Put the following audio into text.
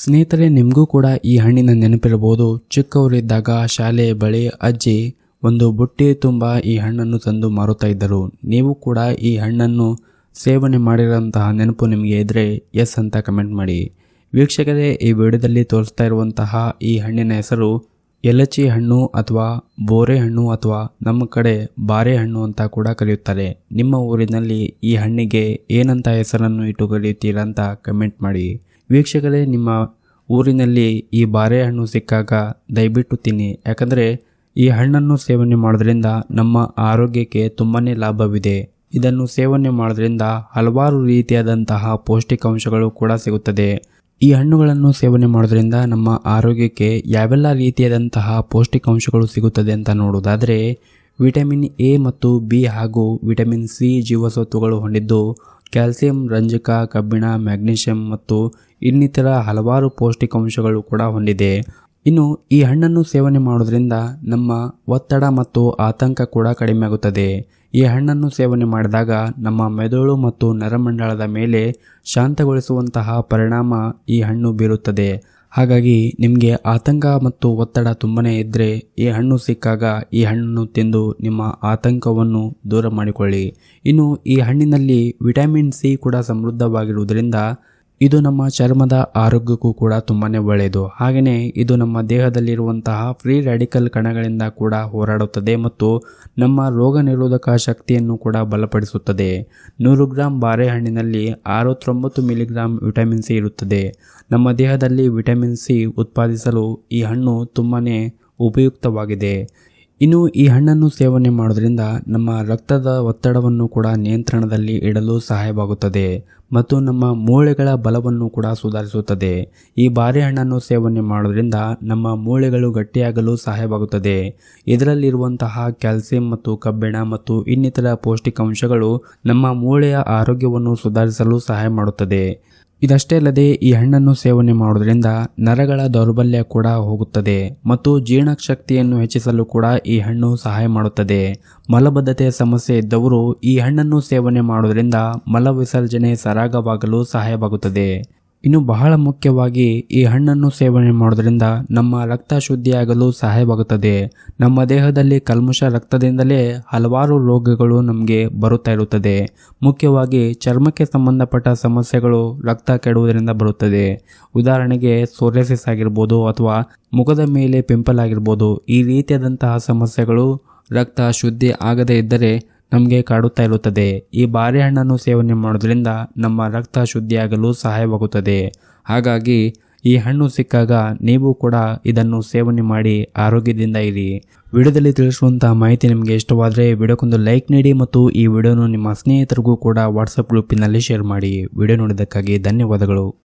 ಸ್ನೇಹಿತರೆ, ನಿಮಗೂ ಕೂಡ ಈ ಹಣ್ಣಿನ ನೆನಪಿರಬಹುದು. ಚಿಕ್ಕವರಿದ್ದಾಗ ಶಾಲೆ, ಬಳಿ, ಅಜ್ಜಿ ಒಂದು ಬುಟ್ಟಿ ತುಂಬ ಈ ಹಣ್ಣನ್ನು ತಂದು ಮಾರುತ್ತಾ ಇದ್ದರು. ನೀವು ಕೂಡ ಈ ಹಣ್ಣನ್ನು ಸೇವನೆ ಮಾಡಿರೋಂತಹ ನೆನಪು ನಿಮಗೆ ಇದ್ದರೆ ಎಸ್ ಅಂತ ಕಮೆಂಟ್ ಮಾಡಿ. ವೀಕ್ಷಕರೇ, ಈ ವಿಡಿಯೋದಲ್ಲಿ ತೋರಿಸ್ತಾ ಇರುವಂತಹ ಈ ಹಣ್ಣಿನ ಹೆಸರು ಎಲಚಿ ಹಣ್ಣು ಅಥವಾ ಬೋರೆ ಹಣ್ಣು ಅಥವಾ ನಮ್ಮ ಕಡೆ ಬಾರೆ ಹಣ್ಣು ಅಂತ ಕೂಡ ಕರೆಯುತ್ತಾರೆ. ನಿಮ್ಮ ಊರಿನಲ್ಲಿ ಈ ಹಣ್ಣಿಗೆ ಏನಂತ ಹೆಸರನ್ನು ಇಟ್ಟು ಕರೆಯುತ್ತೀರಾ ಅಂತ ಕಮೆಂಟ್ ಮಾಡಿ. ವೀಕ್ಷಕರೇ, ನಿಮ್ಮ ಊರಿನಲ್ಲಿ ಈ ಬಾರೆಹಣ್ಣು ಸಿಕ್ಕಾಗ ದಯವಿಟ್ಟು ತಿನ್ನಿ. ಯಾಕಂದರೆ ಈ ಹಣ್ಣನ್ನು ಸೇವನೆ ಮಾಡೋದ್ರಿಂದ ನಮ್ಮ ಆರೋಗ್ಯಕ್ಕೆ ತುಂಬಾ ಲಾಭವಿದೆ. ಇದನ್ನು ಸೇವನೆ ಮಾಡೋದ್ರಿಂದ ಹಲವಾರು ರೀತಿಯಾದಂತಹ ಪೌಷ್ಟಿಕಾಂಶಗಳು ಕೂಡ ಸಿಗುತ್ತದೆ. ಈ ಹಣ್ಣುಗಳನ್ನು ಸೇವನೆ ಮಾಡೋದ್ರಿಂದ ನಮ್ಮ ಆರೋಗ್ಯಕ್ಕೆ ಯಾವೆಲ್ಲ ರೀತಿಯಾದಂತಹ ಪೌಷ್ಟಿಕಾಂಶಗಳು ಸಿಗುತ್ತದೆ ಅಂತ ನೋಡೋದಾದರೆ ವಿಟಮಿನ್ ಎ ಮತ್ತು ಬಿ ಹಾಗೂ ವಿಟಮಿನ್ ಸಿ ಜೀವಸತ್ವಗಳು ಹೊಂದಿದ್ದು ಕ್ಯಾಲ್ಸಿಯಂ, ರಂಜಕ, ಕಬ್ಬಿಣ, ಮ್ಯಾಗ್ನೀಷಿಯಂ ಮತ್ತು ಇನ್ನಿತರ ಹಲವಾರು ಪೌಷ್ಟಿಕಾಂಶಗಳು ಕೂಡ ಹೊಂದಿದೆ. ಇನ್ನು ಈ ಹಣ್ಣನ್ನು ಸೇವನೆ ಮಾಡೋದ್ರಿಂದ ನಮ್ಮ ಒತ್ತಡ ಮತ್ತು ಆತಂಕ ಕೂಡ ಕಡಿಮೆಯಾಗುತ್ತದೆ. ಈ ಹಣ್ಣನ್ನು ಸೇವನೆ ಮಾಡಿದಾಗ ನಮ್ಮ ಮೆದುಳು ಮತ್ತು ನರಮಂಡಲದ ಮೇಲೆ ಶಾಂತಗೊಳಿಸುವಂತಹ ಪರಿಣಾಮ ಈ ಹಣ್ಣು ಬೀರುತ್ತದೆ. ಹಾಗಾಗಿ ನಿಮಗೆ ಆತಂಕ ಮತ್ತು ಒತ್ತಡ ತುಂಬನೇ ಇದ್ದರೆ ಈ ಹಣ್ಣು ಸಿಕ್ಕಾಗ ಈ ಹಣ್ಣನ್ನು ತಿಂದು ನಿಮ್ಮ ಆತಂಕವನ್ನು ದೂರ ಮಾಡಿಕೊಳ್ಳಿ. ಇನ್ನು ಈ ಹಣ್ಣಿನಲ್ಲಿ ವಿಟಮಿನ್ ಸಿ ಕೂಡ ಸಮೃದ್ಧವಾಗಿರುವುದರಿಂದ ಇದು ನಮ್ಮ ಚರ್ಮದ ಆರೋಗ್ಯಕ್ಕೂ ಕೂಡ ತುಂಬಾ ಒಳ್ಳೆಯದು. ಹಾಗೆಯೇ ಇದು ನಮ್ಮ ದೇಹದಲ್ಲಿರುವಂತಹ ಫ್ರೀ ರ್ಯಾಡಿಕಲ್ ಕಣಗಳಿಂದ ಕೂಡ ಹೋರಾಡುತ್ತದೆ ಮತ್ತು ನಮ್ಮ ರೋಗ ನಿರೋಧಕ ಶಕ್ತಿಯನ್ನು ಕೂಡ ಬಲಪಡಿಸುತ್ತದೆ. ನೂರು ಗ್ರಾಂ ಬಾರೆಹಣ್ಣಿನಲ್ಲಿ ಅರವತ್ತೊಂಬತ್ತು ಮಿಲಿಗ್ರಾಂ ವಿಟಮಿನ್ ಸಿ ಇರುತ್ತದೆ. ನಮ್ಮ ದೇಹದಲ್ಲಿ ವಿಟಮಿನ್ ಸಿ ಉತ್ಪಾದಿಸಲು ಈ ಹಣ್ಣು ತುಂಬಾ ಉಪಯುಕ್ತವಾಗಿದೆ. ಇನ್ನು ಈ ಹಣ್ಣನ್ನು ಸೇವನೆ ಮಾಡೋದ್ರಿಂದ ನಮ್ಮ ರಕ್ತದ ಒತ್ತಡವನ್ನು ಕೂಡ ನಿಯಂತ್ರಣದಲ್ಲಿ ಇಡಲು ಸಹಾಯವಾಗುತ್ತದೆ ಮತ್ತು ನಮ್ಮ ಮೂಳೆಗಳ ಬಲವನ್ನು ಕೂಡ ಸುಧಾರಿಸುತ್ತದೆ. ಈ ಬಾರಿ ಹಣ್ಣನ್ನು ಸೇವನೆ ಮಾಡೋದ್ರಿಂದ ನಮ್ಮ ಮೂಳೆಗಳು ಗಟ್ಟಿಯಾಗಲು ಸಹಾಯವಾಗುತ್ತದೆ. ಇದರಲ್ಲಿರುವಂತಹ ಕ್ಯಾಲ್ಸಿಯಂ ಮತ್ತು ಕಬ್ಬಿಣ ಮತ್ತು ಇನ್ನಿತರ ಪೌಷ್ಟಿಕಾಂಶಗಳು ನಮ್ಮ ಮೂಳೆಯ ಆರೋಗ್ಯವನ್ನು ಸುಧಾರಿಸಲು ಸಹಾಯ ಮಾಡುತ್ತದೆ. ಇದಷ್ಟೇ ಅಲ್ಲದೆ ಈ ಹಣ್ಣನ್ನು ಸೇವನೆ ಮಾಡುವುದರಿಂದ ನರಗಳ ದೌರ್ಬಲ್ಯ ಕೂಡ ಹೋಗುತ್ತದೆ ಮತ್ತು ಜೀರ್ಣಶಕ್ತಿಯನ್ನು ಹೆಚ್ಚಿಸಲು ಕೂಡ ಈ ಹಣ್ಣು ಸಹಾಯ ಮಾಡುತ್ತದೆ. ಮಲಬದ್ಧತೆ ಸಮಸ್ಯೆ ಇದ್ದವರು ಈ ಹಣ್ಣನ್ನು ಸೇವನೆ ಮಾಡುವುದರಿಂದ ಮಲ ವಿಸರ್ಜನೆ ಸರಾಗವಾಗಲು ಸಹಾಯವಾಗುತ್ತದೆ. ಇನ್ನು ಬಹಳ ಮುಖ್ಯವಾಗಿ ಈ ಹಣ್ಣನ್ನು ಸೇವನೆ ಮಾಡೋದ್ರಿಂದ ನಮ್ಮ ರಕ್ತ ಶುದ್ಧಿಯಾಗಲು ಸಹಾಯವಾಗುತ್ತದೆ. ನಮ್ಮ ದೇಹದಲ್ಲಿ ಕಲ್ಮಶ ರಕ್ತದಿಂದಲೇ ಹಲವಾರು ರೋಗಗಳು ನಮಗೆ ಬರುತ್ತಾ ಇರುತ್ತದೆ. ಮುಖ್ಯವಾಗಿ ಚರ್ಮಕ್ಕೆ ಸಂಬಂಧಪಟ್ಟ ಸಮಸ್ಯೆಗಳು ರಕ್ತ ಕೆಡುವುದರಿಂದ ಬರುತ್ತದೆ. ಉದಾಹರಣೆಗೆ ಸೋರೆಸಿಸ್ ಆಗಿರ್ಬೋದು ಅಥವಾ ಮುಖದ ಮೇಲೆ ಪಿಂಪಲ್ ಆಗಿರ್ಬೋದು. ಈ ರೀತಿಯಾದಂತಹ ಸಮಸ್ಯೆಗಳು ರಕ್ತ ಶುದ್ಧಿ ಆಗದೇ ಇದ್ದರೆ ನಮಗೆ ಕಾಡುತ್ತಾ ಇರುತ್ತದೆ. ಈ ಬಾರೆಹಣ್ಣನ್ನು ಸೇವನೆ ಮಾಡೋದ್ರಿಂದ ನಮ್ಮ ರಕ್ತ ಶುದ್ಧಿಯಾಗಲು ಸಹಾಯವಾಗುತ್ತದೆ. ಹಾಗಾಗಿ ಈ ಹಣ್ಣು ಸಿಕ್ಕಾಗ ನೀವು ಕೂಡ ಇದನ್ನು ಸೇವನೆ ಮಾಡಿ ಆರೋಗ್ಯದಿಂದ ಇರಿ. ವಿಡಿಯೋದಲ್ಲಿ ತಿಳಿಸುವಂತಹ ಮಾಹಿತಿ ನಿಮಗೆ ಇಷ್ಟವಾದರೆ ವಿಡಿಯೋಕ್ಕೊಂದು ಲೈಕ್ ನೀಡಿ ಮತ್ತು ಈ ವಿಡಿಯೋನು ನಿಮ್ಮ ಸ್ನೇಹಿತರಿಗೂ ಕೂಡ ವಾಟ್ಸಪ್ ಗ್ರೂಪಿನಲ್ಲಿ ಶೇರ್ ಮಾಡಿ. ವಿಡಿಯೋ ನೋಡಿದ್ದಕ್ಕಾಗಿ ಧನ್ಯವಾದಗಳು.